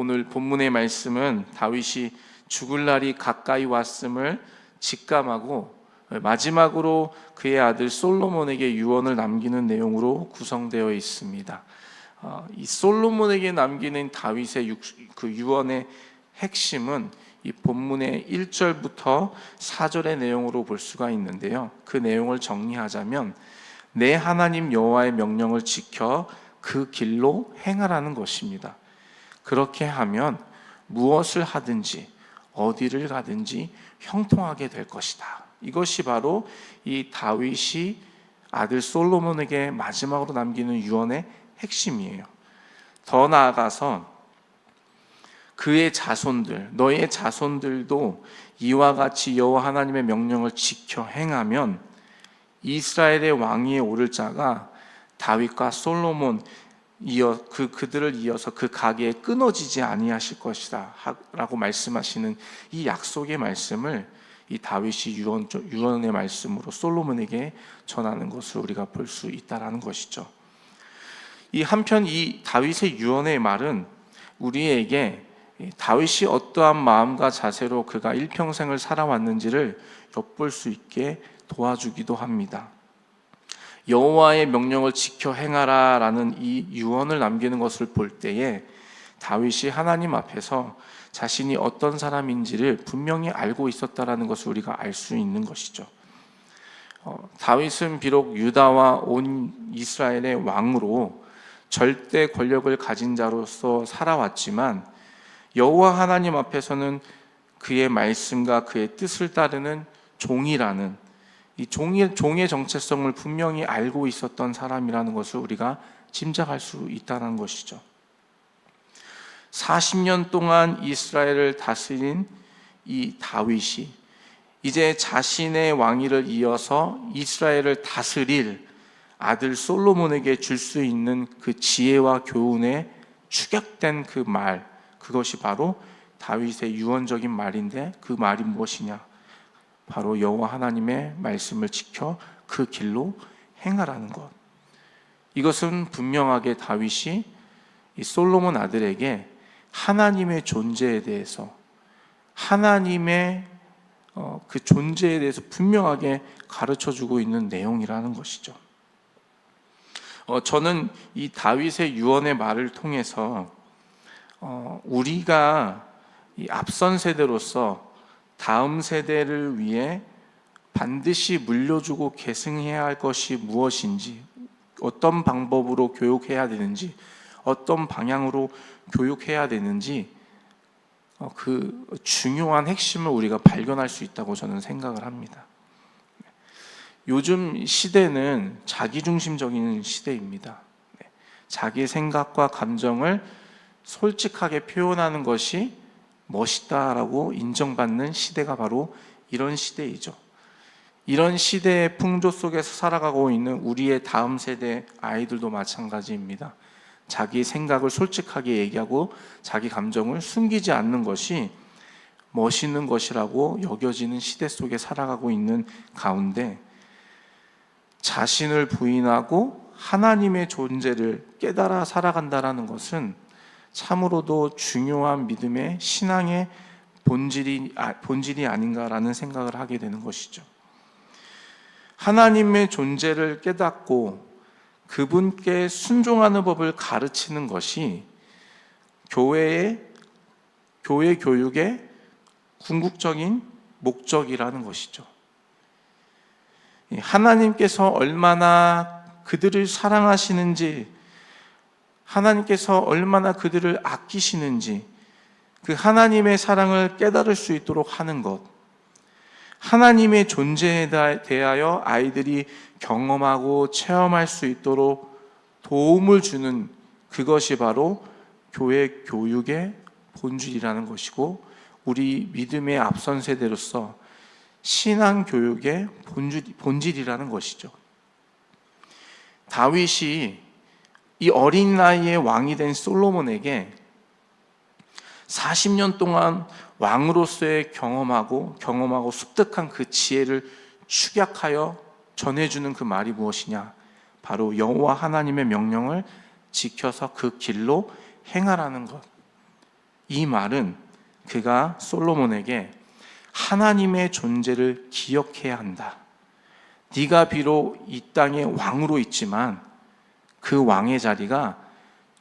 오늘 본문의 말씀은 다윗이 죽을 날이 가까이 왔음을 직감하고 마지막으로 그의 아들 솔로몬에게 유언을 남기는 내용으로 구성되어 있습니다. 어, 이 솔로몬에게 남기는 다윗의 육- 그 유언의 핵심은 이 본문의 1절부터 4절의 내용으로 볼 수가 있는데요. 그 내용을 정리하자면 내 하나님 여호와의 명령을 지켜 그 길로 행하라는 것입니다. 그렇게 하면 무엇을 하든지 어디를 가든지 형통하게 될 것이다. 이것이 바로 이 다윗이 아들 솔로몬에게 마지막으로 남기는 유언의 핵심이에요. 더 나아가서 그의 자손들, 너의 자손들도 이와 같이 여호와 하나님의 명령을 지켜 행하면 이스라엘의 왕위에 오를 자가 다윗과 솔로몬 이어 그 그들을 이어서 그 가게에 끊어지지 아니하실 것이다 라고 말씀하시는 이 약속의 말씀을 이 다윗이 유언 유언의 말씀으로 솔로몬에게 전하는 것을 우리가 볼 수 있다라는 것이죠. 이 한편 이 다윗의 유언의 말은 우리에게 이 다윗이 어떠한 마음과 자세로 그가 일평생을 살아왔는지를 엿볼 수 있게 도와주기도 합니다. 여호와의 명령을 지켜 행하라라는 이 유언을 남기는 것을 볼 때에 다윗이 하나님 앞에서 자신이 어떤 사람인지를 분명히 알고 있었다라는 것을 우리가 알 수 있는 것이죠. 어, 다윗은 비록 유다와 온 이스라엘의 왕으로 절대 권력을 가진 자로서 살아왔지만 여호와 하나님 앞에서는 그의 말씀과 그의 뜻을 따르는 종이라는 이 종의 종의 정체성을 분명히 알고 있었던 사람이라는 것을 우리가 짐작할 수 있다는 것이죠. 40년 동안 이스라엘을 다스린 이 다윗이 이제 자신의 왕위를 이어서 이스라엘을 다스릴 아들 솔로몬에게 줄 수 있는 그 지혜와 교훈에 축약된 그 말, 그것이 바로 다윗의 유언적인 말인데 그 말이 무엇이냐? 바로 여호와 하나님의 말씀을 지켜 그 길로 행하라는 것. 이것은 분명하게 다윗이 이 솔로몬 아들에게 하나님의 존재에 대해서 하나님의 어, 그 존재에 대해서 분명하게 가르쳐 주고 있는 내용이라는 것이죠. 어, 저는 이 다윗의 유언의 말을 통해서 어, 우리가 이 앞선 세대로서 다음 세대를 위해 반드시 물려주고 계승해야 할 것이 무엇인지, 어떤 방법으로 교육해야 되는지, 어떤 방향으로 교육해야 되는지, 어, 그 중요한 핵심을 우리가 발견할 수 있다고 저는 생각을 합니다. 요즘 시대는 자기중심적인 시대입니다. 네. 자기 생각과 감정을 솔직하게 표현하는 것이 멋있다라고 인정받는 시대가 바로 이런 시대이죠. 이런 시대의 풍조 속에서 살아가고 있는 우리의 다음 세대 아이들도 마찬가지입니다. 자기 생각을 솔직하게 얘기하고 자기 감정을 숨기지 않는 것이 멋있는 것이라고 여겨지는 시대 속에 살아가고 있는 가운데 자신을 부인하고 하나님의 존재를 깨달아 살아간다라는 것은 참으로도 중요한 믿음의 신앙의 본질이 아, 본질이 아닌가라는 생각을 하게 되는 것이죠. 하나님의 존재를 깨닫고 그분께 순종하는 법을 가르치는 것이 교회의 교회 교육의 궁극적인 목적이라는 것이죠. 하나님께서 얼마나 그들을 사랑하시는지, 하나님께서 얼마나 그들을 아끼시는지, 그 하나님의 사랑을 깨달을 수 있도록 하는 것, 하나님의 존재에 대하여 아이들이 경험하고 체험할 수 있도록 도움을 주는 그것이 바로 교회 교육의 본질이라는 것이고, 우리 믿음의 앞선 세대로서 신앙 교육의 본질, 본질이라는 것이죠. 다윗이 이 어린 나이에 왕이 된 솔로몬에게 40년 동안 왕으로서의 경험하고 경험하고 습득한 그 지혜를 축약하여 전해주는 그 말이 무엇이냐? 바로 여호와 하나님의 명령을 지켜서 그 길로 행하라는 것. 이 말은 그가 솔로몬에게 하나님의 존재를 기억해야 한다. 네가 비록 이 땅의 왕으로 있지만 그 왕의 자리가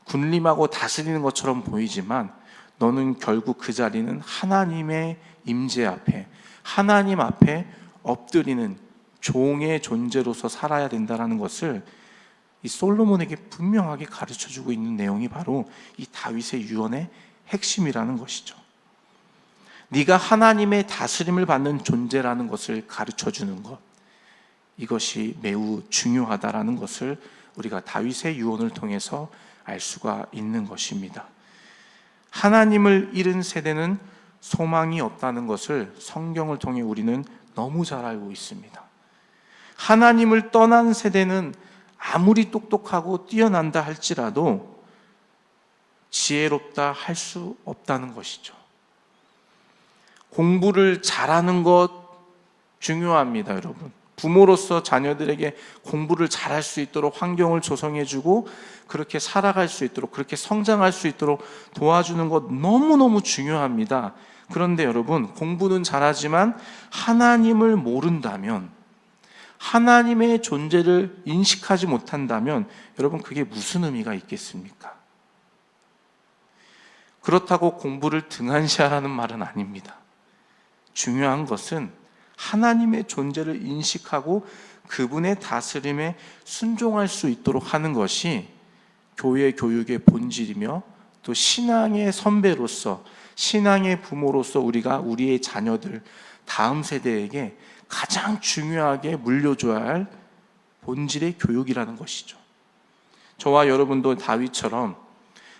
군림하고 다스리는 것처럼 보이지만 너는 결국 그 자리는 하나님의 임재 앞에 하나님 앞에 엎드리는 종의 존재로서 살아야 된다라는 것을 이 솔로몬에게 분명하게 가르쳐 주고 있는 내용이 바로 이 다윗의 유언의 핵심이라는 것이죠. 네가 하나님의 다스림을 받는 존재라는 것을 가르쳐 주는 것. 이것이 매우 중요하다라는 것을 우리가 다윗의 유언을 통해서 알 수가 있는 것입니다. 하나님을 잃은 세대는 소망이 없다는 것을 성경을 통해 우리는 너무 잘 알고 있습니다. 하나님을 떠난 세대는 아무리 똑똑하고 뛰어난다 할지라도 지혜롭다 할 수 없다는 것이죠. 공부를 잘하는 것 중요합니다, 여러분. 부모로서 자녀들에게 공부를 잘할 수 있도록 환경을 조성해주고 그렇게 살아갈 수 있도록 그렇게 성장할 수 있도록 도와주는 것 너무너무 중요합니다. 그런데 여러분, 공부는 잘하지만 하나님을 모른다면 하나님의 존재를 인식하지 못한다면 여러분, 그게 무슨 의미가 있겠습니까? 그렇다고 공부를 등한시하라는 말은 아닙니다. 중요한 것은 하나님의 존재를 인식하고 그분의 다스림에 순종할 수 있도록 하는 것이 교회 교육의 본질이며 또 신앙의 선배로서 신앙의 부모로서 우리가 우리의 자녀들 다음 세대에게 가장 중요하게 물려줘야 할 본질의 교육이라는 것이죠. 저와 여러분도 다윗처럼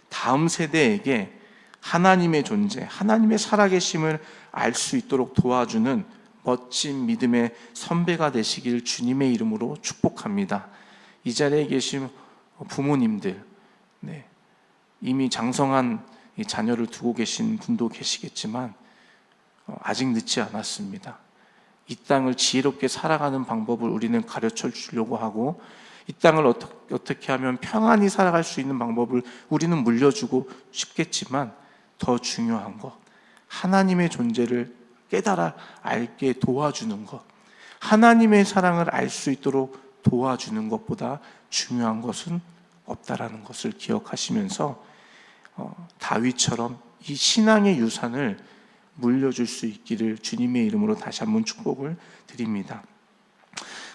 다음 세대에게 하나님의 존재, 하나님의 살아계심을 알 수 있도록 도와주는 멋진 믿음의 선배가 되시길 주님의 이름으로 축복합니다. 이 자리에 계신 부모님들, 네, 이미 장성한 자녀를 두고 계신 분도 계시겠지만 어, 아직 늦지 않았습니다. 이 땅을 지혜롭게 살아가는 방법을 우리는 가르쳐 주려고 하고 이 땅을 어떻게 하면 평안히 살아갈 수 있는 방법을 우리는 물려주고 싶겠지만 더 중요한 것 하나님의 존재를 깨달아 알게 도와주는 것 하나님의 사랑을 알 수 있도록 도와주는 것보다 중요한 것은 없다라는 것을 기억하시면서 어, 다윗처럼 이 신앙의 유산을 물려줄 수 있기를 주님의 이름으로 다시 한번 축복을 드립니다.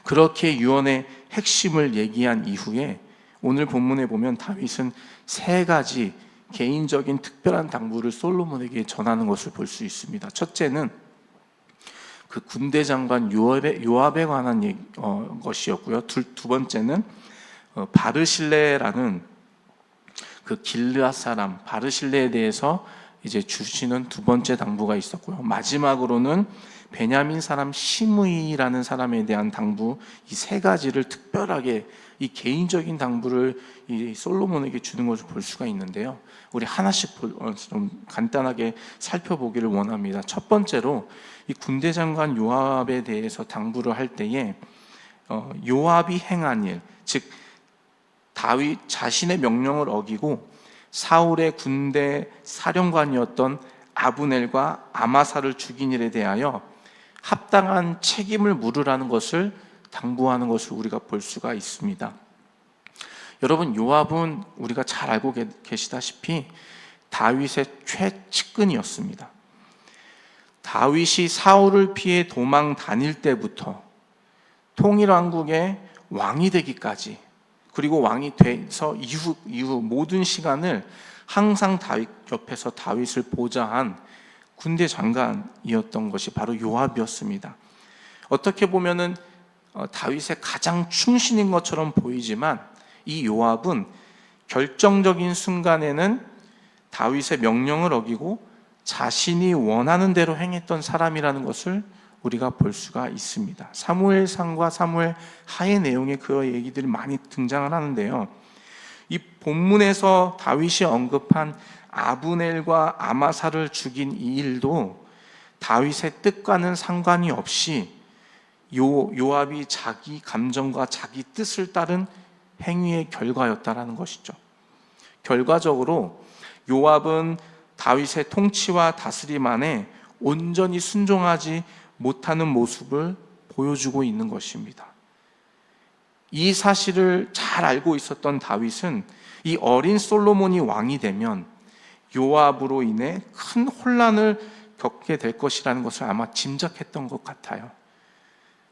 그렇게 유언의 핵심을 얘기한 이후에 오늘 본문에 보면 다윗은 세 가지 개인적인 특별한 당부를 솔로몬에게 전하는 것을 볼 수 있습니다. 첫째는 그 군대 장관 요압에, 요압에 관한 얘기, 어, 것이었고요. 두, 두 번째는 어, 바르실레라는 그 길르앗 사람 바르실레에 대해서 이제 주시는 두 번째 당부가 있었고요. 마지막으로는 베냐민 사람 시므이라는 사람에 대한 당부 이 세 가지를 특별하게 이 개인적인 당부를 이 솔로몬에게 주는 것을 볼 수가 있는데요. 우리 하나씩 어, 좀 간단하게 살펴보기를 원합니다. 첫 번째로 이 군대 장관 요압에 대해서 당부를 할 때에 어, 요압이 행한 일, 즉 다윗 자신의 명령을 어기고 사울의 군대 사령관이었던 아브넬과 아마사를 죽인 일에 대하여 합당한 책임을 물으라는 것을 당부하는 것을 우리가 볼 수가 있습니다. 여러분 요압은 우리가 잘 알고 계시다시피 다윗의 최측근이었습니다. 다윗이 사울을 피해 도망 다닐 때부터 통일왕국의 왕이 되기까지 그리고 왕이 돼서 이후 이후 모든 시간을 항상 다윗 옆에서 다윗을 보좌한 군대 장관이었던 것이 바로 요압이었습니다. 어떻게 보면은 어, 다윗의 가장 충신인 것처럼 보이지만 이 요압은 결정적인 순간에는 다윗의 명령을 어기고 자신이 원하는 대로 행했던 사람이라는 것을 우리가 볼 수가 있습니다. 사무엘상과 사무엘 하의 내용에 그 얘기들이 많이 등장을 하는데요. 이 본문에서 다윗이 언급한 아브넬과 아마사를 죽인 이 일도 다윗의 뜻과는 상관이 없이 요 요압이 자기 감정과 자기 뜻을 따른 행위의 결과였다라는 것이죠. 결과적으로 요압은 다윗의 통치와 다스림 안에 온전히 순종하지 못하는 모습을 보여주고 있는 것입니다. 이 사실을 잘 알고 있었던 다윗은 이 어린 솔로몬이 왕이 되면 요압으로 인해 큰 혼란을 겪게 될 것이라는 것을 아마 짐작했던 것 같아요.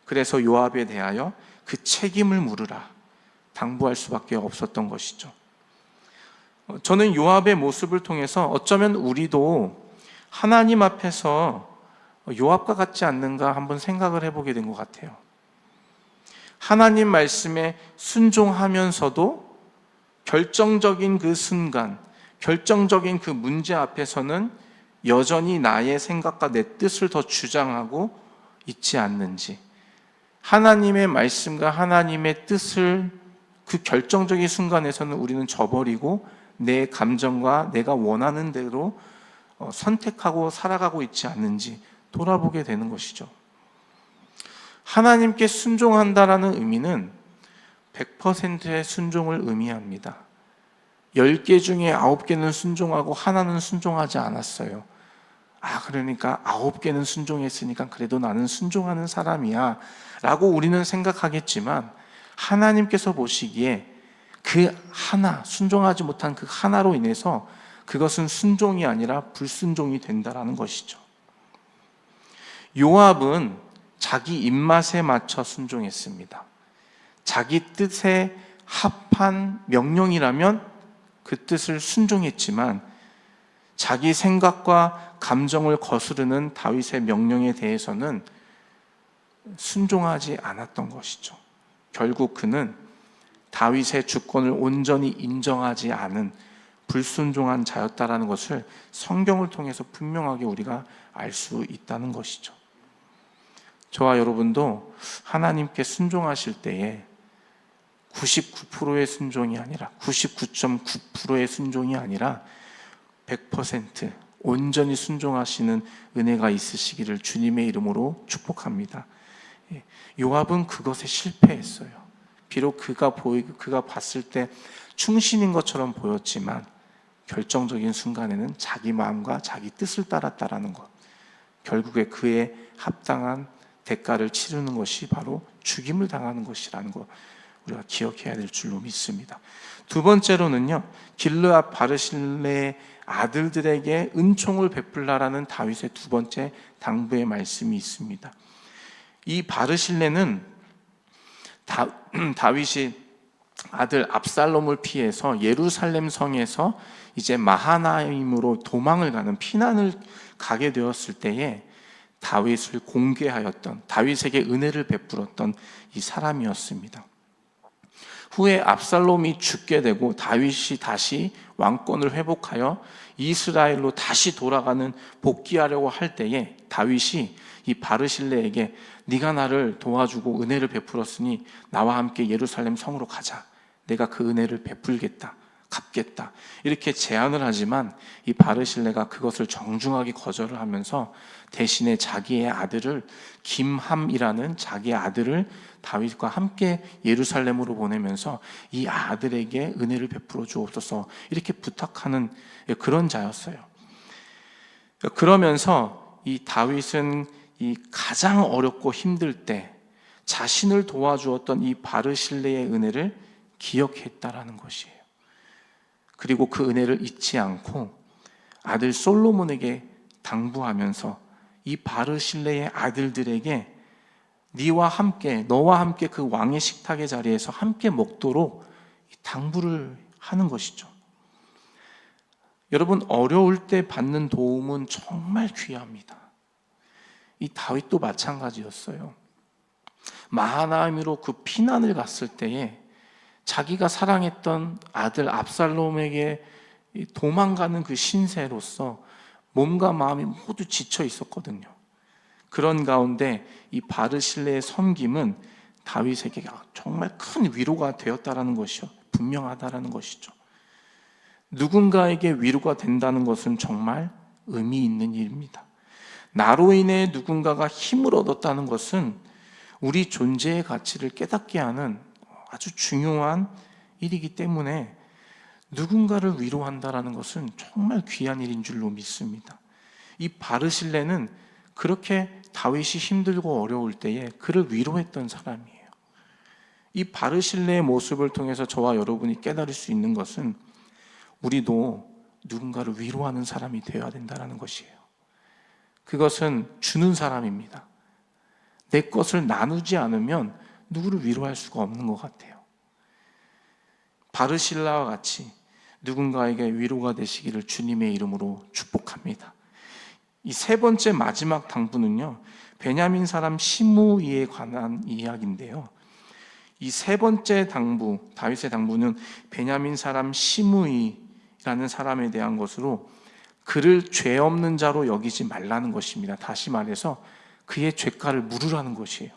그래서 요압에 대하여 그 책임을 물으라 당부할 수밖에 없었던 것이죠. 어, 저는 요압의 모습을 통해서 어쩌면 우리도 하나님 앞에서 요압과 같지 않는가 한번 생각을 해보게 된 것 같아요. 하나님 말씀에 순종하면서도 결정적인 그 순간, 결정적인 그 문제 앞에서는 여전히 나의 생각과 내 뜻을 더 주장하고 있지 않는지, 하나님의 말씀과 하나님의 뜻을 그 결정적인 순간에서는 우리는 저버리고 내 감정과 내가 원하는 대로 어, 선택하고 살아가고 있지 않는지 돌아보게 되는 것이죠. 하나님께 순종한다라는 의미는 100%의 순종을 의미합니다. 10개 중에 9개는 순종하고 하나는 순종하지 않았어요. 아, 그러니까 9개는 순종했으니까 그래도 나는 순종하는 사람이야. 라고 우리는 생각하겠지만 하나님께서 보시기에 그 하나, 순종하지 못한 그 하나로 인해서 그것은 순종이 아니라 불순종이 된다라는 것이죠. 요압은 자기 입맛에 맞춰 순종했습니다. 자기 뜻에 합한 명령이라면 그 뜻을 순종했지만 자기 생각과 감정을 거스르는 다윗의 명령에 대해서는 순종하지 않았던 것이죠. 결국 그는 다윗의 주권을 온전히 인정하지 않은 불순종한 자였다라는 것을 성경을 통해서 분명하게 우리가 알 수 있다는 것이죠. 저와 여러분도 하나님께 순종하실 때에 99%의 순종이 아니라 99.9%의 순종이 아니라 100% 온전히 순종하시는 은혜가 있으시기를 주님의 이름으로 축복합니다. 예, 요압은 그것에 실패했어요. 비록 그가 보이 그가 봤을 때 충신인 것처럼 보였지만 결정적인 순간에는 자기 마음과 자기 뜻을 따랐다라는 것. 결국에 그의 합당한 대가를 치르는 것이 바로 죽임을 당하는 것이라는 것 우리가 기억해야 될 줄로 믿습니다. 두 번째로는요. 길르앗 바르실레의 아들들에게 은총을 베풀라라는 다윗의 두 번째 당부의 말씀이 있습니다. 이 바르실레는 다, 다윗이 아들 압살롬을 피해서 예루살렘 성에서 이제 마하나임으로 도망을 가는 피난을 가게 되었을 때에 다윗을 공개하였던 다윗에게 은혜를 베풀었던 이 사람이었습니다. 후에 압살롬이 죽게 되고 다윗이 다시 왕권을 회복하여 이스라엘로 다시 돌아가는 복귀하려고 할 때에 다윗이 이 바르실레에게 네가 나를 도와주고 은혜를 베풀었으니 나와 함께 예루살렘 성으로 가자. 내가 그 은혜를 베풀겠다. 갚겠다. 이렇게 제안을 하지만 이 바르실레가 그것을 정중하게 거절을 하면서 대신에 자기의 아들을 김함이라는 자기의 아들을 다윗과 함께 예루살렘으로 보내면서 이 아들에게 은혜를 베풀어 주옵소서 이렇게 부탁하는 그런 자였어요. 그러면서 이 다윗은 이 가장 어렵고 힘들 때 자신을 도와주었던 이 바르실레의 은혜를 기억했다라는 것이에요. 그리고 그 은혜를 잊지 않고 아들 솔로몬에게 당부하면서 이 바르실레의 아들들에게 네와 함께 너와 함께 그 왕의 식탁의 자리에서 함께 먹도록 당부를 하는 것이죠. 여러분 어려울 때 받는 도움은 정말 귀합니다. 이 다윗도 마찬가지였어요. 마하나임으로 그 피난을 갔을 때에 자기가 사랑했던 아들 압살롬에게 도망가는 그 신세로서 몸과 마음이 모두 지쳐 있었거든요. 그런 가운데 이 바르실레의 섬김은 다윗에게 정말 큰 위로가 되었다라는 것이요. 분명하다라는 것이죠. 누군가에게 위로가 된다는 것은 정말 의미 있는 일입니다. 나로 인해 누군가가 힘을 얻었다는 것은 우리 존재의 가치를 깨닫게 하는 아주 중요한 일이기 때문에 누군가를 위로한다라는 것은 정말 귀한 일인 줄로 믿습니다. 이 바르실레는 그렇게 다윗이 힘들고 어려울 때에 그를 위로했던 사람이에요. 이 바르실레의 모습을 통해서 저와 여러분이 깨달을 수 있는 것은 우리도 누군가를 위로하는 사람이 되어야 된다는 것이에요. 그것은 주는 사람입니다. 내 것을 나누지 않으면 누구를 위로할 수가 없는 것 같아요. 바르실라와 같이 누군가에게 위로가 되시기를 주님의 이름으로 축복합니다. 이 세 번째 마지막 당부는요, 베냐민 사람 시므이에 관한 이야기인데요. 이 세 번째 당부, 다윗의 당부는 베냐민 사람 시므이라는 사람에 대한 것으로 그를 죄 없는 자로 여기지 말라는 것입니다. 다시 말해서 그의 죄가를 물으라는 것이에요.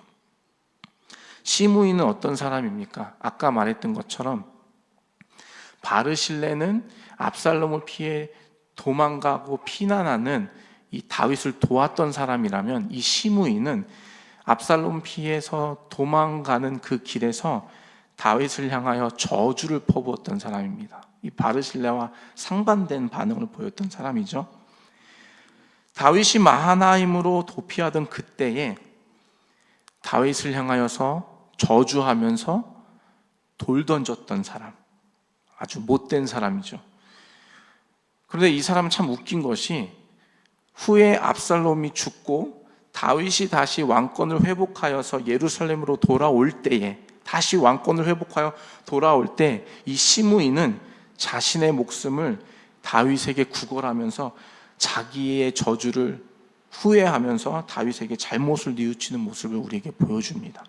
시므이는 어떤 사람입니까? 아까 말했던 것처럼 바르실레는 압살롬을 피해 도망가고 피난하는 이 다윗을 도왔던 사람이라면 이 시므이는 압살롬 피해서 도망가는 그 길에서 다윗을 향하여 저주를 퍼부었던 사람입니다. 이 바르실레와 상반된 반응을 보였던 사람이죠. 다윗이 마하나임으로 도피하던 그때에 다윗을 향하여서 저주하면서 돌 던졌던 사람. 아주 못된 사람이죠. 그런데 이 사람은 참 웃긴 것이 후에 압살롬이 죽고 다윗이 다시 왕권을 회복하여서 예루살렘으로 돌아올 때에 다시 왕권을 회복하여 돌아올 때 이 시므이는 자신의 목숨을 다윗에게 구걸하면서 자기의 저주를 후회하면서 다윗에게 잘못을 뉘우치는 모습을 우리에게 보여줍니다.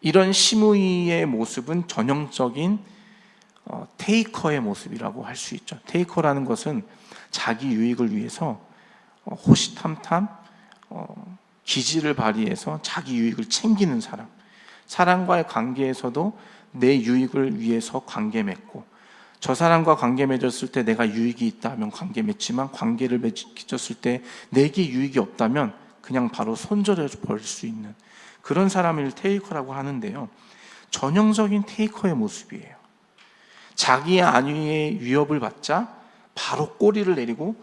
이런 시므이의 모습은 전형적인 어, 테이커의 모습이라고 할 수 있죠. 테이커라는 것은 자기 유익을 위해서 어, 호시탐탐 어, 기지를 발휘해서 자기 유익을 챙기는 사람. 사람과의 관계에서도 내 유익을 위해서 관계 맺고 저 사람과 관계 맺었을 때 내가 유익이 있다면 관계 맺지만 관계를 맺었을 때 내게 유익이 없다면 그냥 바로 손절해 버릴 수 있는 그런 사람을 테이커라고 하는데요. 전형적인 테이커의 모습이에요. 자기의 안위의 위협을 받자 바로 꼬리를 내리고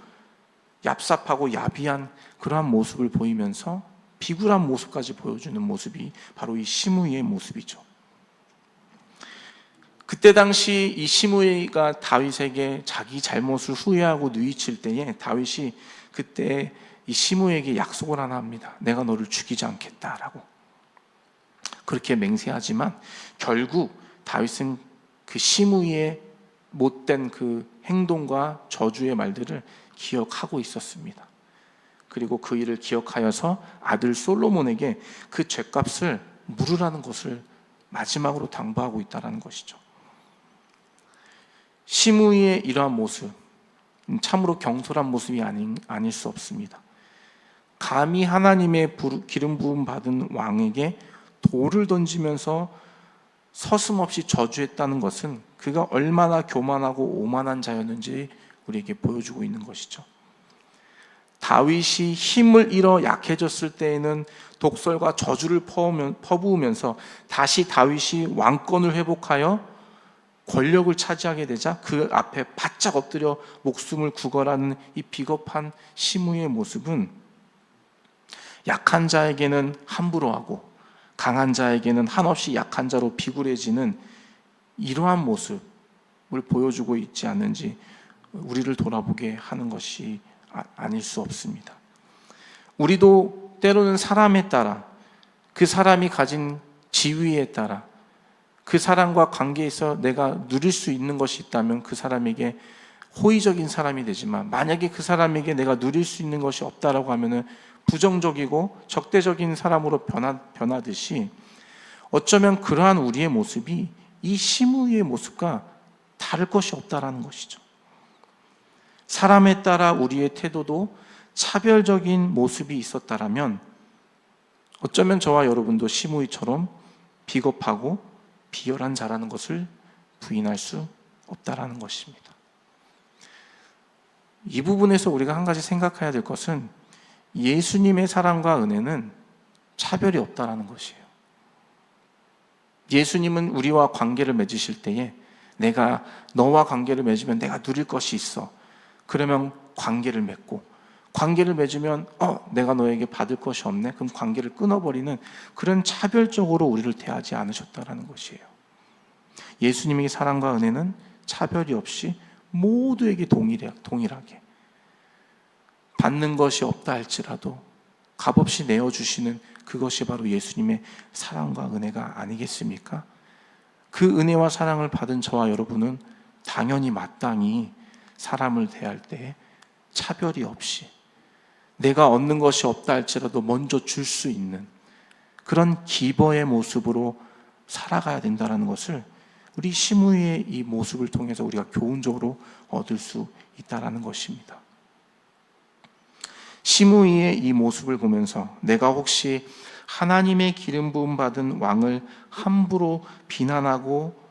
얍삽하고 야비한 그러한 모습을 보이면서 비굴한 모습까지 보여주는 모습이 바로 이 시므이의 모습이죠. 그때 당시 이 시므이가 다윗에게 자기 잘못을 후회하고 뉘우칠 때에 다윗이 그때 이 시므에게 약속을 하나 합니다. 내가 너를 죽이지 않겠다라고. 그렇게 맹세하지만 결국 다윗은 그 시므이의 못된 그 행동과 저주의 말들을 기억하고 있었습니다. 그리고 그 일을 기억하여서 아들 솔로몬에게 그 죄값을 물으라는 것을 마지막으로 당부하고 있다는 것이죠. 시므이의 이러한 모습, 참으로 경솔한 모습이 아닌, 아닐 수 없습니다. 감히 하나님의 기름 부음 받은 왕에게 돌을 던지면서 서슴없이 저주했다는 것은 그가 얼마나 교만하고 오만한 자였는지 우리에게 보여주고 있는 것이죠. 다윗이 힘을 잃어 약해졌을 때에는 독설과 저주를 퍼부으면서 다시 다윗이 왕권을 회복하여 권력을 차지하게 되자 그 앞에 바짝 엎드려 목숨을 구걸하는 이 비겁한 시무의 모습은 약한 자에게는 함부로 하고 강한 자에게는 한없이 약한 자로 비굴해지는 이러한 모습을 보여주고 있지 않는지 우리를 돌아보게 하는 것이 아, 아닐 수 없습니다. 우리도 때로는 사람에 따라 그 사람이 가진 지위에 따라 그 사람과 관계에서 내가 누릴 수 있는 것이 있다면 그 사람에게 호의적인 사람이 되지만 만약에 그 사람에게 내가 누릴 수 있는 것이 없다라고 하면은 부정적이고 적대적인 사람으로 변하, 변하듯이 어쩌면 그러한 우리의 모습이 이 시무의 모습과 다를 것이 없다라는 것이죠. 사람에 따라 우리의 태도도 차별적인 모습이 있었다라면 어쩌면 저와 여러분도 시무이처럼 비겁하고 비열한 자라는 것을 부인할 수 없다라는 것입니다. 이 부분에서 우리가 한 가지 생각해야 될 것은 예수님의 사랑과 은혜는 차별이 없다라는 것이에요. 예수님은 우리와 관계를 맺으실 때에 내가 너와 관계를 맺으면 내가 누릴 것이 있어. 그러면 관계를 맺고 관계를 맺으면 어 내가 너에게 받을 것이 없네. 그럼 관계를 끊어버리는 그런 차별적으로 우리를 대하지 않으셨다라는 것이에요. 예수님의 사랑과 은혜는 차별이 없이 모두에게 동일해, 동일하게 받는 것이 없다 할지라도 값없이 내어주시는 그것이 바로 예수님의 사랑과 은혜가 아니겠습니까? 그 은혜와 사랑을 받은 저와 여러분은 당연히 마땅히 사람을 대할 때 차별이 없이 내가 얻는 것이 없다 할지라도 먼저 줄 수 있는 그런 기버의 모습으로 살아가야 된다는 것을 우리 시무의 이 모습을 통해서 우리가 교훈적으로 얻을 수 있다라는 것입니다. 시무이의 이 모습을 보면서 내가 혹시 하나님의 기름 부음 받은 왕을 함부로 비난하고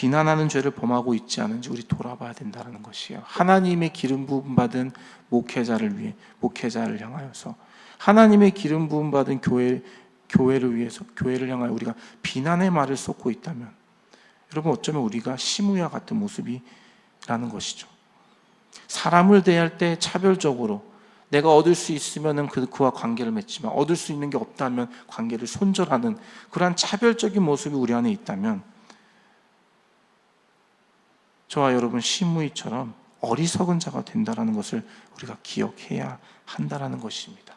비난하는 죄를 범하고 있지 않은지 우리 돌아봐야 된다는 것이에요. 하나님의 기름 부음 받은 목회자를 위해 목회자를 향하여서 하나님의 기름 부음 받은 교회 교회를 위해서 교회를 향하여 우리가 비난의 말을 쏟고 있다면 여러분 어쩌면 우리가 시무야 같은 모습이라는 것이죠. 사람을 대할 때 차별적으로 내가 얻을 수 있으면은 그 그와 관계를 맺지만 얻을 수 있는 게 없다면 관계를 손절하는 그러한 차별적인 모습이 우리 안에 있다면 저와 여러분 시무이처럼 어리석은 자가 된다라는 것을 우리가 기억해야 한다라는 것입니다.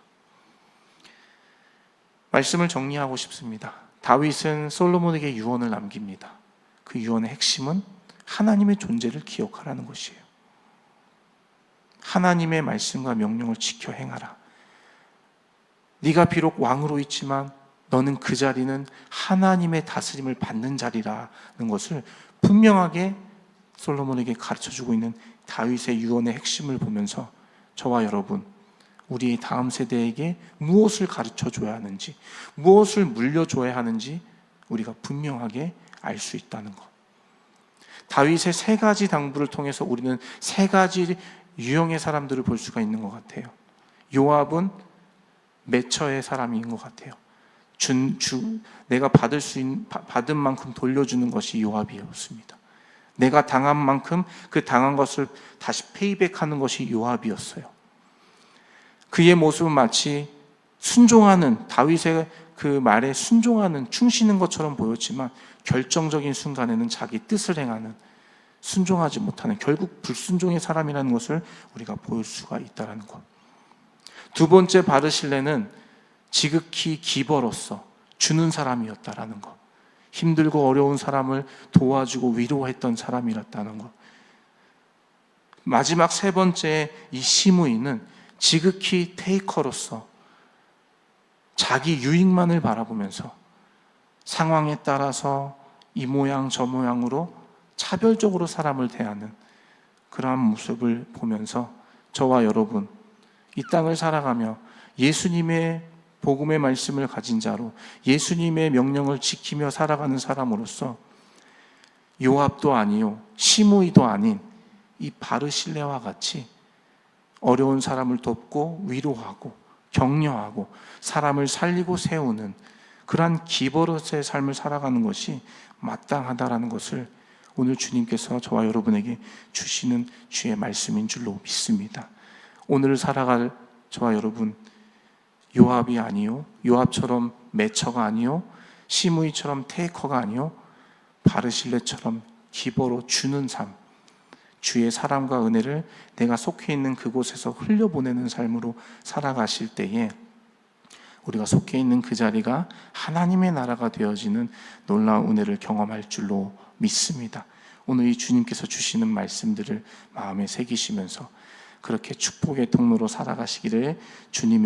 말씀을 정리하고 싶습니다. 다윗은 솔로몬에게 유언을 남깁니다. 그 유언의 핵심은 하나님의 존재를 기억하라는 것이에요. 하나님의 말씀과 명령을 지켜 행하라. 네가 비록 왕으로 있지만 너는 그 자리는 하나님의 다스림을 받는 자리라는 것을 분명하게 솔로몬에게 가르쳐 주고 있는 다윗의 유언의 핵심을 보면서 저와 여러분 우리 다음 세대에게 무엇을 가르쳐 줘야 하는지 무엇을 물려줘야 하는지 우리가 분명하게 알 수 있다는 것. 다윗의 세 가지 당부를 통해서 우리는 세 가지 유형의 사람들을 볼 수가 있는 것 같아요. 요압은 매처의 사람인 것 같아요. 준, 주, 내가 받을 수 있는, 받은 만큼 돌려주는 것이 요압이었습니다. 내가 당한 만큼 그 당한 것을 다시 페이백하는 것이 요압이었어요. 그의 모습은 마치 순종하는 다윗의 그 말에 순종하는 충신인 것처럼 보였지만 결정적인 순간에는 자기 뜻을 행하는 순종하지 못하는 결국 불순종의 사람이라는 것을 우리가 볼 수가 있다는 것. 두 번째 바르실레는 지극히 기버로서 주는 사람이었다라는 것. 힘들고 어려운 사람을 도와주고 위로했던 사람이었다는 것. 마지막 세 번째 이 시무이는 지극히 테이커로서 자기 유익만을 바라보면서 상황에 따라서 이 모양 저 모양으로 차별적으로 사람을 대하는 그러한 모습을 보면서 저와 여러분 이 땅을 살아가며 예수님의 복음의 말씀을 가진 자로 예수님의 명령을 지키며 살아가는 사람으로서 요압도 아니요 시므이도 아닌 이 바르실레와 같이 어려운 사람을 돕고 위로하고 격려하고 사람을 살리고 세우는 그러한 기버릇의 삶을 살아가는 것이 마땅하다라는 것을 오늘 주님께서 저와 여러분에게 주시는 주의 말씀인 줄로 믿습니다. 오늘 살아갈 저와 여러분 요압이 아니요 요압처럼 매처가 아니요 시므이처럼 테이커가 아니요 바르실레처럼 기버로 주는 삶 주의 사랑과 은혜를 내가 속해 있는 그곳에서 흘려보내는 삶으로 살아가실 때에 우리가 속해 있는 그 자리가 하나님의 나라가 되어지는 놀라운 은혜를 경험할 줄로 믿습니다. 오늘 이 주님께서 주시는 말씀들을 마음에 새기시면서 그렇게 축복의 통로로 살아가시기를 주님의